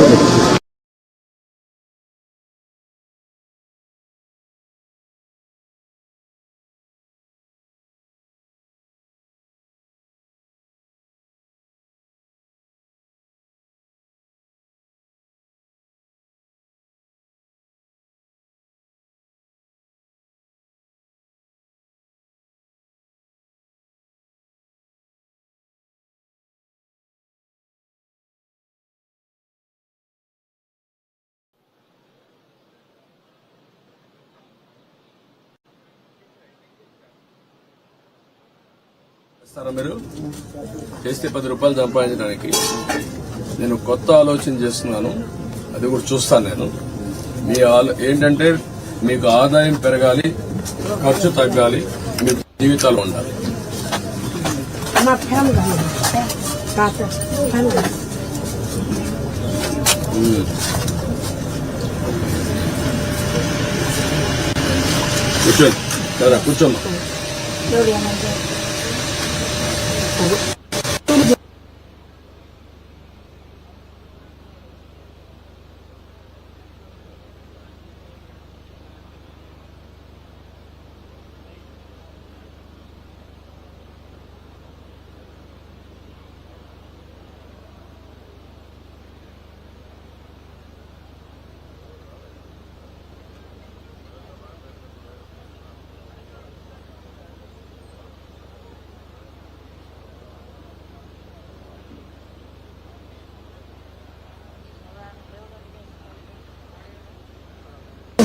Música చేస్తారా మీరు? చేస్తే పది రూపాయలు సంపాదించడానికి. నేను కొత్త ఆలోచన చేస్తున్నాను. అది కూడా చూస్తాను నేను. మీ ఆలో- ఏంటంటే మీకు ఆదాయం పెరగాలి ఖర్చు తగ్గాలి మీ జీవితాలు ఉండాలి. కూర్చోండి. కూర్చోమ్మా. പോകും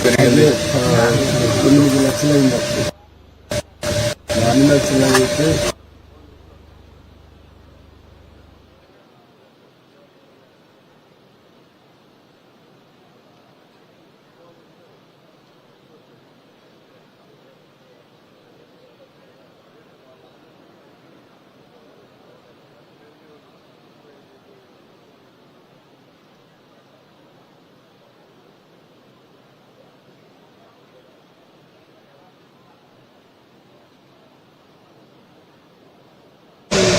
పెరిగింది. తొమ్మిది లక్షలు అయింది అప్పుడు అన్ని లక్షలు అయితే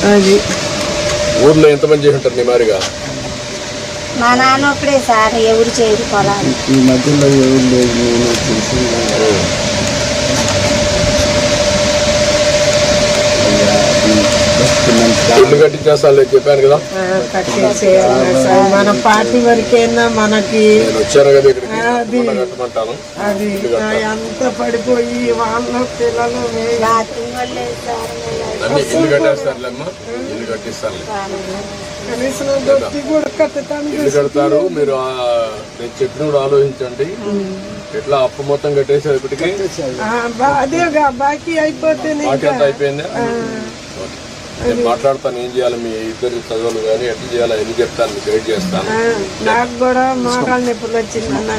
అది. ఊర్లో ఎంతమంది చేసి ఉంటారు నీ మారిగా? మా నాన్న ఒకడే సార్ ఎవరు చేయరు పొలాలు. ఈ మధ్యలో ఎవరు లేదు నేను తెలిసి ఇల్లు కట్టించేస్తాను చెప్పాను కదా. మన పార్టీ వరకైనా మనకి? నేను వచ్చాను కదా ఇక్కడికి. అది. మొన్న కట్టమంటాను. అది. అంత పడిపోయి వాళ్ళ పిల్లలు ఇల్లు కట్టేస్తారులేమ్మా ఇల్లు కట్టిస్తాను ఇల్లు కడతారు. మీరు నేను చెప్పిన కూడా ఆలోచించండి. ఎట్లా అప్పు మొత్తం కట్టేసారు బా- అదేగా బాకీ అంతా అయిపోయిందా? నేను మాట్లాడతాను ఏం చేయాలి మీ ఇద్దరు చదువులు కానీ ఎట్లా చేయాలి ఎన్ని చెప్తాను మీకు గైడ్ చేస్తాను. నాకు కూడా మోకాళ్ళ నొప్పులు వచ్చిందన్న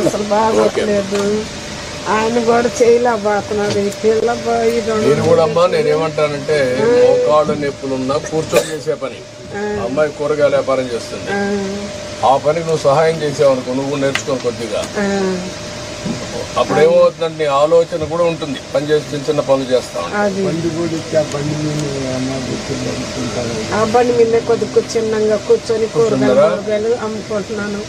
అసలు బాగోట్లేదు. ఆయన కూడా చేయలేకపోతున్నాడు ఈ పిల్ల పోయి నేను కూడా అమ్మా నేను ఏమంటానంటే మోకాళ్ళు నొప్పులున్నా కూర్చొని చేసే పని. అమ్మాయి కూరగాయల వ్యాపారం చేస్తుంది. ఆ, పనికి నువ్వు సహాయం చేసావు అనుకో నువ్వు నేర్చుకో కొద్దిగా. అప్పుడు ఆలోచన కూడా ఉంటుంది. పని చేసి చిన్న చిన్న పనులు చేస్తాను ఆ బండి మీద కూర్చొని కొద్ది కూర్చున్నాగా. కూరగాయలు అమ్ముకుంటున్నాను.